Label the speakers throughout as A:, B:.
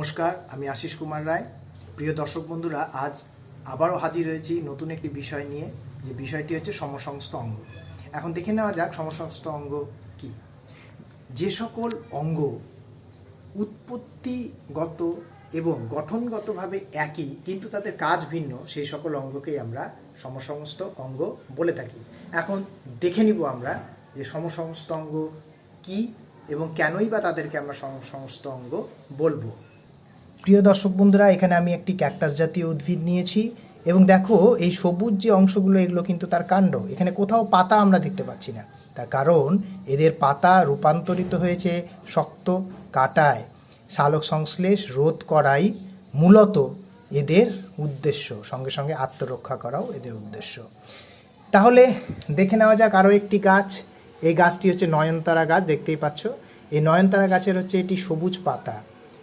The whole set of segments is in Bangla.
A: নমস্কার, আমি আশিস কুমার রায়। প্রিয় দর্শক বন্ধুরা, আজ আবারও হাজির হয়েছি নতুন একটি বিষয় নিয়ে, যে বিষয়টি হচ্ছে সমসংস্থ অঙ্গ। এখন দেখে নেওয়া যাক সমসংস্থ অঙ্গ কি। যে সকল অঙ্গ উৎপত্তিগত এবং গঠনগতভাবে একই, কিন্তু তাদের কাজ ভিন্ন, সেই সকল অঙ্গকেই আমরা সমসমস্ত অঙ্গ বলে থাকি। এখন দেখে নিব আমরা যে সমসমস্ত অঙ্গ কি এবং কেনই বা তাদেরকে আমরা সমসমস্ত অঙ্গ বলব। প্রিয় দর্শক বন্ধুরা, এখানে আমি একটি ক্যাকটাস জাতীয় উদ্ভিদ নিয়েছি এবং দেখো, এই সবুজ যে অংশগুলো, এগুলো কিন্তু তার কাণ্ড। এখানে কোথাও পাতা আমরা দেখতে পাচ্ছি না। তার কারণ, এদের পাতা রূপান্তরিত হয়েছে শক্ত কাটায়। সালোক সংশ্লেষ রোধ করাই মূলত এদের উদ্দেশ্য, সঙ্গে সঙ্গে আত্মরক্ষা করাও এদের উদ্দেশ্য। তাহলে, দেখে নেওয়া যাক আরও একটি গাছ। এই গাছটি হচ্ছে নয়নতারা গাছ, দেখতেই পাচ্ছ। এই নয়নতারা গাছের হচ্ছে এটি সবুজ পাতা।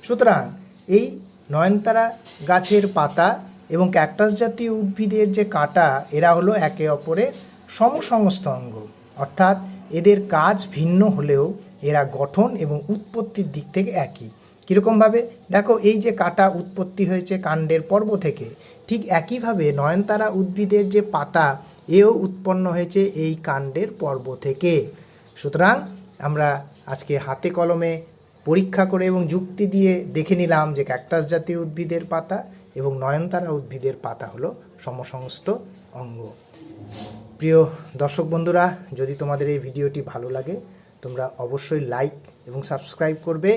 A: সুতরাং এই নয়নতারা গাছের পাতা এবং ক্যাকটাস জাতীয় উদ্ভিদের যে কাঁটা, এরা হলো একে অপরের সমসংস্থ অঙ্গ অর্থাৎ এদের কাজ ভিন্ন হলেও এরা গঠন এবং উৎপত্তির দিক থেকে একই। কীরকমভাবে? দেখো, এই যে কাটা উৎপত্তি হয়েছে কাণ্ডের পর্ব থেকে, ঠিক একইভাবে নয়নতারা উদ্ভিদের যে পাতা, এও উৎপন্ন হয়েছে এই কাণ্ডের পর্ব থেকে। সুতরাং আমরা আজকে হাতে কলমে পরীক্ষা করে এবং যুক্তি দিয়ে দেখে নিলাম যে ক্যাকটাস জাতীয় উদ্ভিদের পাতা এবং নয়নতারা উদ্ভিদের পাতা হলো সমসংস্থ অঙ্গ। প্রিয় দর্শক বন্ধুরা, যদি তোমাদের এই ভিডিওটি ভালো লাগে, তোমরা অবশ্যই লাইক এবং সাবস্ক্রাইব করবে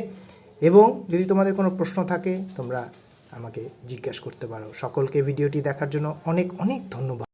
A: এবং যদি তোমাদের কোনো প্রশ্ন থাকে, তোমরা আমাকে জিজ্ঞাসা করতে পারো। সকলকে ভিডিওটি দেখার জন্য অনেক অনেক ধন্যবাদ।